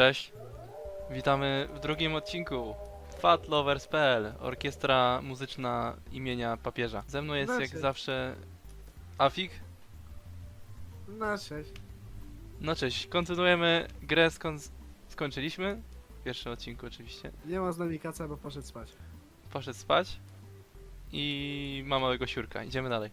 Cześć. Witamy w drugim odcinku fatlovers.pl Orkiestra muzyczna imienia papieża. Ze mną jest jak Znaczy. zawsze Afik. No cześć. No cześć, kontynuujemy grę skąd skończyliśmy. W pierwszym odcinku oczywiście. Nie ma z nami kaca, bo poszedł spać. Poszedł spać. I ma małego siurka. Idziemy dalej.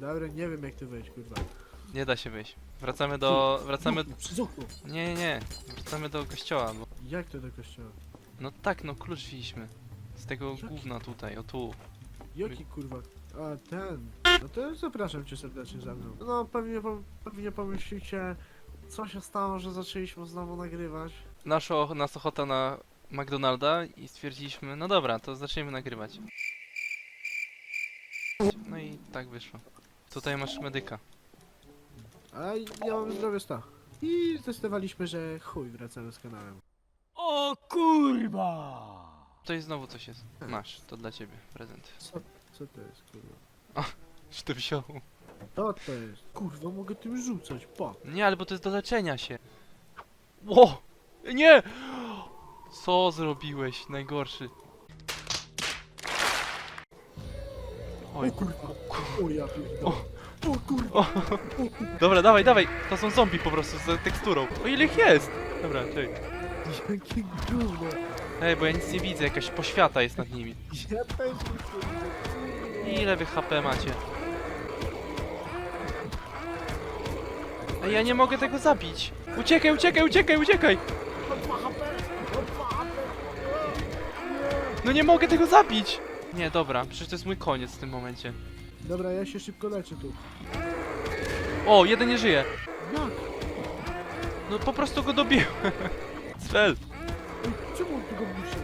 Dobra, nie wiem jak tu wejść, kurwa. Nie da się wyjść. Wracamy do... wracamy... Przez okno. Nie, nie, nie. Wracamy do kościoła, bo... Jak to do kościoła? No tak, no klucz wzięliśmy. Z tego Jaki? gówna tutaj, o tu. Jaki kurwa? A, ten. No to zapraszam cię serdecznie za mną. No, pewnie, pom- pewnie pomyślicie, co się stało, że zaczęliśmy znowu nagrywać. Nasza, och- nas ochota na McDonalda i stwierdziliśmy, no dobra, to zaczniemy nagrywać. No i tak wyszło. Tutaj masz medyka. A ja mam zdrowie 100. I zdecydowaliśmy, że chuj, wracamy z kanałem. O kurwa! Tutaj znowu coś jest. Masz, to dla ciebie, prezent. Co, co to jest, kurwa? Czy to wziął? To to jest. Kurwa, mogę tym rzucać, pa. Nie, ale bo to jest do leczenia się. Ło! Nie! Co zrobiłeś? Najgorszy. Oj, O kurwa. O ja pierdolę. O. Kurwa. O. Dobra, dawaj, dawaj! To są zombie po prostu z teksturą. O ile ich jest? Dobra, czekaj. Jakie gówno. Ej, bo ja nic nie widzę, jakaś poświata jest nad nimi. Ja też nie. Ile wy HP macie? Ej, ja nie mogę tego zabić. Uciekaj, uciekaj, uciekaj, uciekaj! No nie mogę tego zabić! Nie, dobra, przecież to jest mój koniec w tym momencie. Dobra, ja się szybko leczę tu. O, jeden nie żyje. Jak? No po prostu go dobiłem. Ej, czemu on tego musi?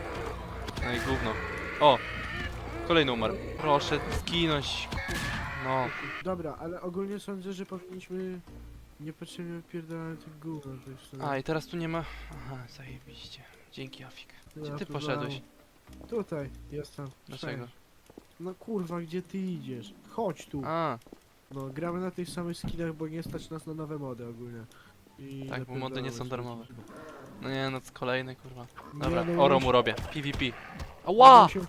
No i gówno. O! Kolejny umarł. Proszę zginąć. No. Dobra, ale ogólnie sądzę, że powinniśmy niepotrzebnie wypierdalać tych gówno, A, i teraz tu nie ma... Aha, zajebiście. Dzięki, Afik. Gdzie ty poszedłeś? Tutaj, jestem. Dlaczego? Cześć. No kurwa, gdzie ty idziesz? Chodź tu. A, No, gramy na tych samych skinach, bo nie stać nas na nowe mody ogólnie. I Tak, bo mody nie są darmowe. no nie, no kolejny, kurwa. Nie, Dobra, no, oro już- mu robię. PvP. no, Ała! się-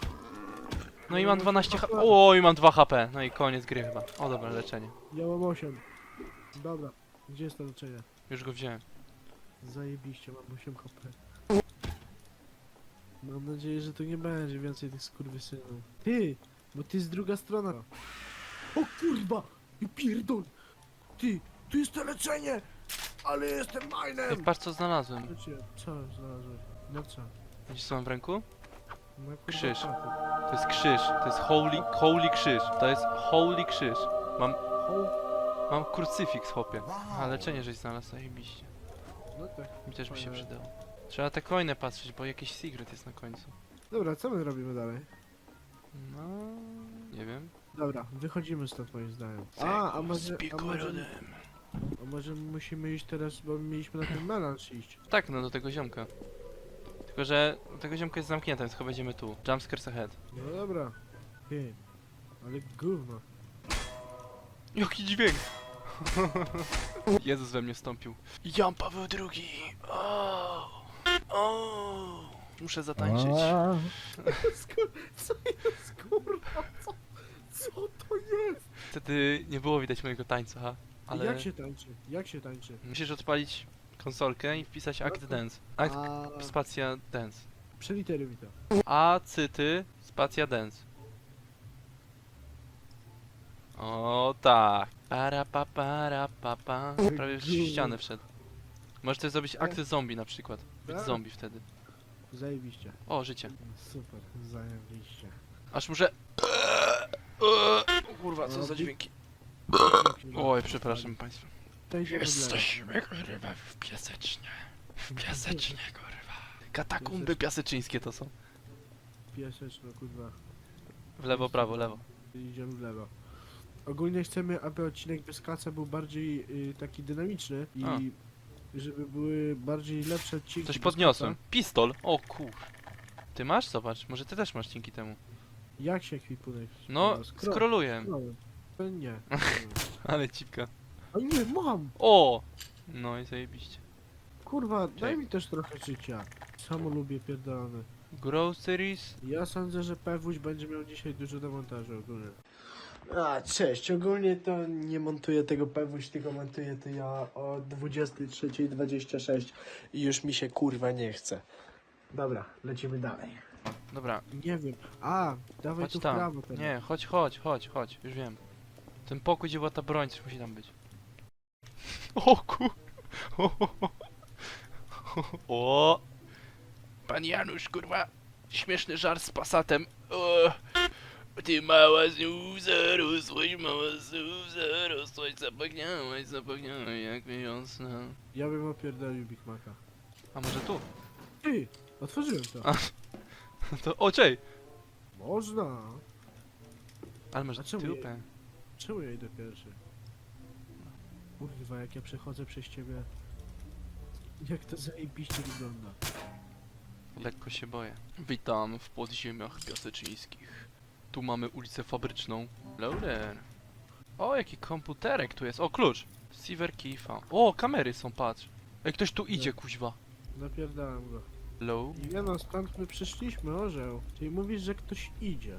No i mam 12 HP. Oj, mam 2 HP. No i koniec gry chyba. O, dobra, leczenie. Ja mam 8. Dobra, gdzie jest to leczenie? Już go wziąłem. Zajebiście, mam 8 HP. Mam nadzieję, że tu nie będzie więcej tych skurwysynów. Ty! Bo ty jest druga strona. O kurwa! I pierdol! Ty! Tu jest to leczenie! Ale jestem Ej, minem! patrz co znalazłem. Co znalazłeś? No co? Widzisz co mam w ręku? No, kurwa, Krzyż. To jest krzyż. To jest holy, holy krzyż. To jest holy krzyż. Mam, mam krucyfiks, chłopie. A, leczenie żeś znalazł, zajebiście. No tak. Mi też by się przydało. Trzeba te coiny patrzeć, bo jakiś secret jest na końcu. Dobra, co my robimy dalej? No... Nie wiem. Dobra, wychodzimy stąd moim zdaniem. A, a może, a może, a może musimy iść teraz, bo mieliśmy na ten melanż iść. Tak, no do tego ziomka. Tylko, że tego ziomka jest zamknięte, więc chyba będziemy tu. Jumpscares ahead. No dobra. Ty, ale gówno. Jaki dźwięk! Jezus we mnie wstąpił. Jan Paweł II! O! O! Muszę zatańczyć. Skur- co jest kurwa? Co, co to jest? Wtedy nie było widać mojego tańca, ale... Jak się tańczy? Jak się tańczy? Musisz odpalić konsolkę i wpisać Act Dance. Act... A, Spacja Dance. przeliteruj mi to. A, cyty, spacja dance. O tak. Para pa para pa pa. Prawie w ścianę wszedł. Możesz też zrobić akty zombie na przykład. Być Tak. zombie wtedy. Zajebiście. O, życie. Super, zajebiście. Aż muszę... O kurwa, co za dźwięki. Oj, przepraszam państwa. Jesteśmy kurwa w piasecznie. W piasecznie kurwa. Katakumby piaseczyńskie to są. Pieseczno, kurwa. W lewo, prawo, lewo. Idziemy w lewo. Ogólnie chcemy, aby odcinek bez kaca był bardziej y, taki dynamiczny i A. żeby były bardziej lepsze odcinki. Coś podniosłem. Pistol. O kur... Ty masz? Zobacz. Może ty też masz dzięki temu. Jak się ekwipunek? No, Skro- skroluję. scrollem. To nie. Ale cipka. A nie, mam! O! No i zajebiście. Kurwa, daj mi też trochę życia. Samo lubię pierdolony. Groceries. Ja sądzę, że Pewuś będzie miał dzisiaj dużo do montażu ogólnie. A, cześć. Ogólnie to nie montuję tego Pewuś, tylko montuję to ja o 23.26 i już mi się kurwa nie chce. Dobra, lecimy dalej. Dobra, Nie wiem. A, dawaj chodź tu w tam. prawo teraz. Nie, chodź, chodź, chodź, chodź. Już wiem. Ten pokój, gdzie była ta broń, coś musi tam być. O kur... O! Pan Janusz, kurwa. Śmieszny żart z pasatem. O! Ty mała zuza, rosłaś, mała zuza, rosłaś, zapachniałaś, zapachniałaś jak wiosna. Ja bym opierdolił Big Maca. A może tu? Ty, otworzyłem to. A. To oczej! Można. Ale masz A czemu nie? dupę. Czemu ja idę pierwszy? Kurwa, jak ja przechodzę przez ciebie. Jak to zajebiście wygląda. Lekko się boję. Witam w podziemiach piaseczyńskich. Tu mamy ulicę Fabryczną. Loader. O, jaki komputerek tu jest. O, klucz. Silver Keyfa. O, kamery są, patrz. Ej, ktoś tu idzie, kuźwa. Napierdalam go. Low. Nie no, skąd my przyszliśmy, orzeł? Czyli mówisz, że ktoś idzie.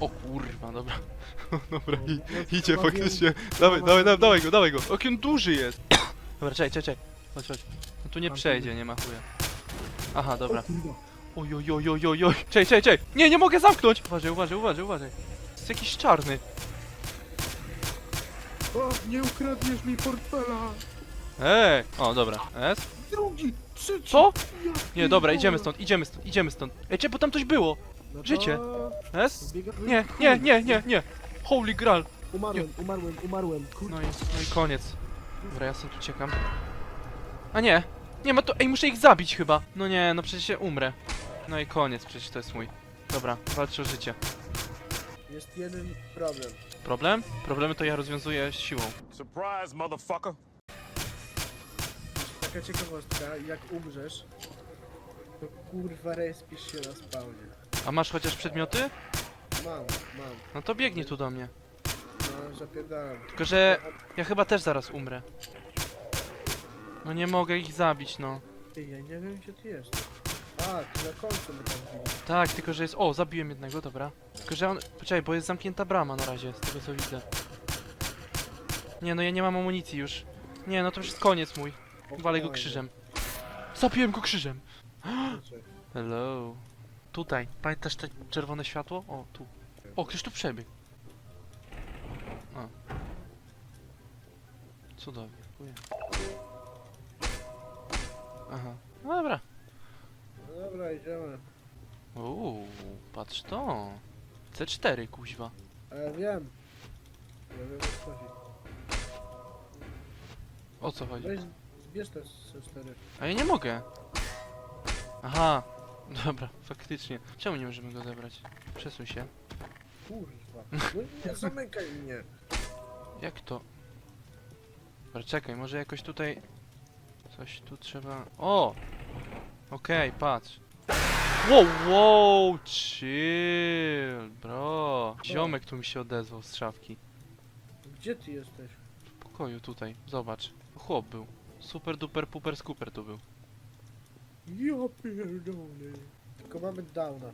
O kurwa, dobra. dobra, No, i, idzie faktycznie. Dawaj, dawaj, dawaj, dawaj go, dawaj go. On duży jest. dobra, czekaj, czekaj, czekaj. Chodź, chodź. No tu nie przejdzie, nie ma chuja. Aha, dobra. O kurwa. Oj, oj, oj, oj, oj, oj. Czekaj, czekaj, czekaj. Nie, nie mogę zamknąć. Uważaj, uważaj, uważaj, uważaj. Jest jakiś czarny. O, nie ukradniesz mi portfela! Ej! O, dobra. S? Drugi, trzeci! Co? Nie, dobra, idziemy stąd, idziemy stąd, idziemy stąd. Ej, czemu tam coś było? No to Życie. S? biegamy- Nie, nie, nie, nie, nie. Holy grail. Umarłem, umarłem, umarłem. No i, no i koniec. Dobra, ja stąd uciekam. A nie. Nie ma to. Ej, muszę ich zabić chyba. No nie, no przecież ja umrę. No i koniec, przecież to jest mój. Dobra, walczę o życie. Jest jeden problem. Problem? Problemy to ja rozwiązuję siłą. Surprise, motherfucker. Taka ciekawostka, jak umrzesz, to kurwa respisz się na spawnie. A masz chociaż przedmioty? Mam, mam. No to biegnie tu do mnie. No, zapierdalam. Tylko, że ja chyba też zaraz umrę. No nie mogę ich zabić, no. Ty, ja nie wiem gdzie ty jest. Na końcu widzimy. Tak, tylko że jest. O, zabiłem jednego, dobra. Tylko że on. Poczekaj, bo jest zamknięta brama na razie, z tego co widzę. Nie, no ja nie mam amunicji już. Nie, no to już jest koniec mój. Walę go krzyżem. Zabiłem go krzyżem. Hello. Tutaj. Pamiętasz te czerwone światło? O, tu. O, ktoś tu przebiegł. A. Cudownie. dziękuję. Aha. No dobra. No dobra, idziemy. Uuu, patrz to. C4, kuźwa. A ja wiem. Ja wiem o co chodzi. O co chodzi? Weź, zbierz te C4. A ja nie mogę. Aha. Dobra, faktycznie. Czemu nie możemy go zebrać? Przesuń się. Kurwa. No nie zamykaj mnie. Jak to? Dobra, czekaj, może jakoś tutaj... Coś tu trzeba... O! Okej, patrz. Wow, wow, chill, bro. Ziomek tu mi się odezwał z szafki. Gdzie ty jesteś? W pokoju tutaj, zobacz. Chłop był. Super duper puper skuper tu był. Ja pierdolę. Tylko mamy downa.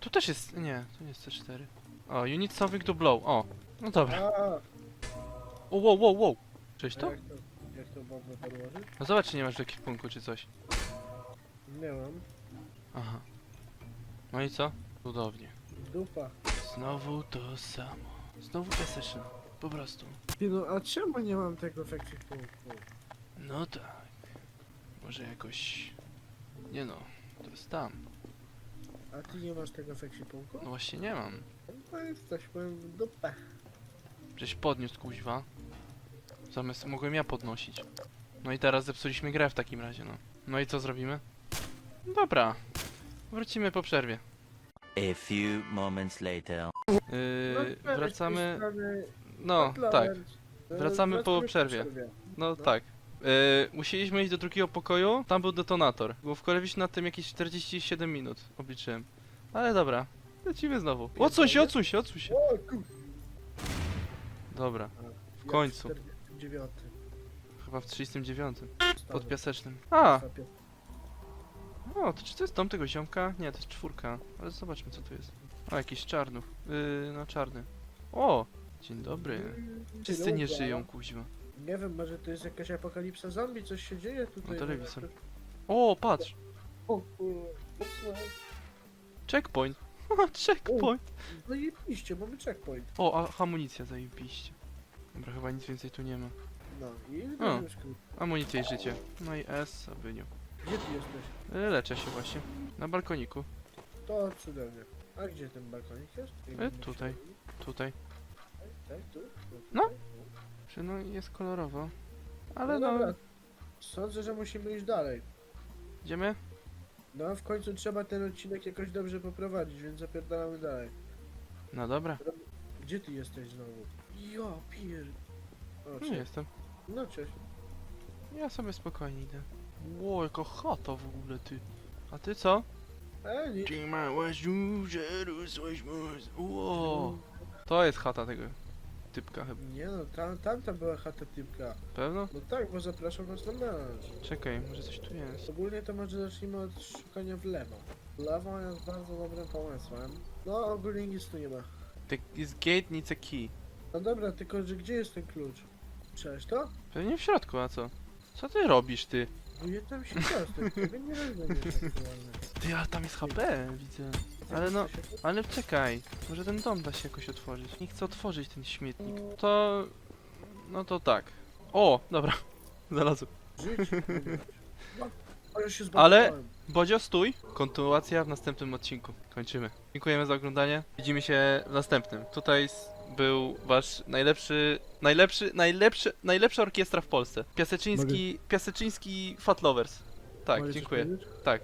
Tu też jest... nie, tu nie jest C4. O, you need something to blow. O, no dobra. A, O, wow, wow, wow. Cześć a to? jak to? Jak to mamy podłożyć? No zobacz, czy nie masz w ekwipunku czy coś. Nie mam. Aha. No i co? Cudownie. Dupa. Znowu to samo. Znowu ta session. Po prostu. Ty no, a czemu nie mam tego efektu? No tak. Może jakoś... Nie no. To jest tam. A ty nie masz tego efektu punktu? No właśnie nie mam. No jesteśmy w dupę. Przecież podniósł kuźwa. Zamiast mogłem ja podnosić. No i teraz zepsuliśmy grę w takim razie, no. No i co zrobimy? Dobra. Wrócimy po przerwie. A few moments later. Yy, wracamy. No, tak. Wracamy po przerwie. No tak. Yy, musieliśmy iść do drugiego pokoju, tam był detonator. Było wkolewiliśmy na tym jakieś 47 minut, obliczyłem. Ale dobra, lecimy znowu. Odsuń się, odsuń się, odsuń się. O, kur... Dobra, w końcu. 9. Chyba w 39. Pod piasecznym. A, o, to czy to jest dom tego ziomka? Nie, to jest czwórka. Ale zobaczmy co tu jest. O, jakiś czarnów. Yy, no czarny. O, dzień dobry. Wszyscy nie żyją, kuźwa. Nie wiem, może to jest jakaś apokalipsa zombie, coś się dzieje tutaj. No, telewizor. O, patrz, O, kurwa. checkpoint. checkpoint. I piście, mamy checkpoint. O, a amunicja zajebiście. Dobra, chyba nic więcej tu nie ma. No i kur- Amunicja i życie. No i S, abyniu. Gdzie ty jesteś? Yy, leczę się właśnie. Na balkoniku. To cudownie. A gdzie ten balkonik jest? E, tutaj. Tutaj. Tak, tu? No. Tutaj? Czy no jest kolorowo. Ale no no, dobra. Sądzę, że musimy iść dalej. idziemy? No, w końcu trzeba ten odcinek jakoś dobrze poprowadzić, więc zapierdalamy dalej. No dobra, Gdzie ty jesteś znowu? Ja pier... O, cześć. jestem. No, cześć. Ja sobie spokojnie idę. Ło, jaka chata w ogóle ty. A ty co? E, nic. Trzymałaś duże, rosłaś moc. Ło. To jest chata tego typka chyba. Nie no, tam, tamta była chata typka. Pewno? No tak, bo zapraszam nas na melanż. Czekaj, może coś tu jest. Ogólnie to może zacznijmy od szukania w lewo. Lewo jest bardzo dobrym pomysłem. No, ogólnie nic tu nie ma. The, this gate needs a key. No dobra, tylko że gdzie jest ten klucz? Cześć to? Pewnie w środku, a co? Co ty robisz ty? Bo tam się ciastek, tego nie rozumiem aktualnie. Ty, ale tam jest HP, widzę. Ale no, ale czekaj. Może ten dom da się jakoś otworzyć. Nie chcę otworzyć ten śmietnik. To... No to tak. O, dobra. Znalazłem. Żyć. No, ale się Ale- zbagowałem. Bodzio, stój. Kontynuacja w następnym odcinku. Kończymy. Dziękujemy za oglądanie. Widzimy się w następnym. Tutaj s- był wasz najlepszy, najlepszy, najlepszy, najlepsza orkiestra w Polsce. Piaseczyński, Piaseczyński Fat Lovers. Tak, Mogę coś dziękuję. powiedzieć? Tak.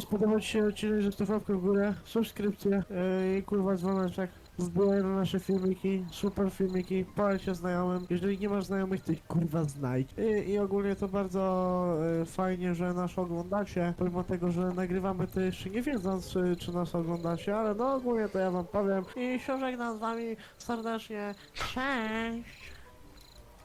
Spodobał Ci się odcinek, zostaw łapkę w górę, subskrypcję yy, i kurwa dzwoneczek. Wbijaj na nasze filmiki, super filmiki, polecę znajomym. Jeżeli nie masz znajomych, to ich kurwa znajdź. I, i ogólnie to bardzo yy, fajnie, że nas oglądacie, pomimo tego, że nagrywamy to jeszcze nie wiedząc, czy, czy nas oglądacie, ale no ogólnie to ja wam powiem. I się żegnam z wami serdecznie. Cześć!